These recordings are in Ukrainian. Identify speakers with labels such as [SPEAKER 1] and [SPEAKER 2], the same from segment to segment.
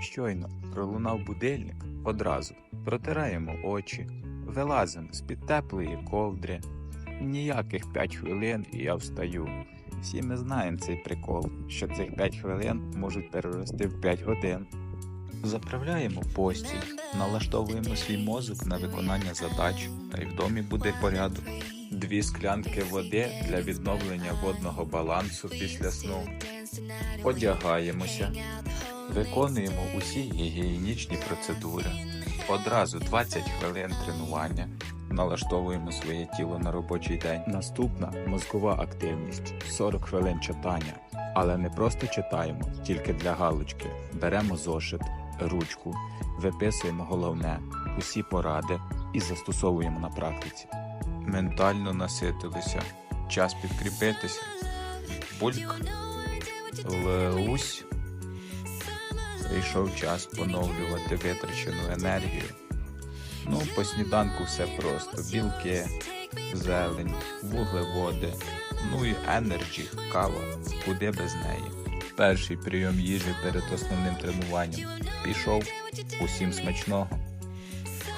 [SPEAKER 1] Щойно пролунав будильник одразу. Протираємо очі, вилазимо з-під теплої ковдри. Ніяких 5 хвилин і я встаю. Всі ми знаємо цей прикол, що цих 5 хвилин можуть перерости в 5 годин. Заправляємо постіль, налаштовуємо свій мозок на виконання задач, та й в домі буде порядок. Дві склянки води для відновлення водного балансу після сну. Одягаємося, виконуємо усі гігієнічні процедури. Одразу 20 хвилин тренування. Налаштовуємо своє тіло на робочий день. Наступна мозкова активність 40 хвилин читання. Але не просто читаємо, тільки для галочки. Беремо зошит, ручку, виписуємо головне, усі поради і застосовуємо на практиці. Ментально наситилися. Час підкріпитися. Бульк. Леусь. Прийшов час поновлювати витрачену енергію. Ну, по сніданку все просто. Білки, зелень, вуглеводи, ну і енерджі, кава, куди без неї. Перший прийом їжі перед основним тренуванням. Пішов усім смачного.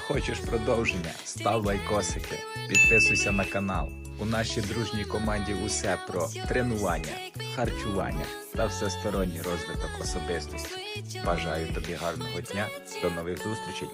[SPEAKER 1] Хочеш продовження? Став лайкосики, підписуйся на канал. У нашій дружній команді усе про тренування, харчування та всесторонній розвиток особистості. Бажаю тобі гарного дня, до нових зустрічей.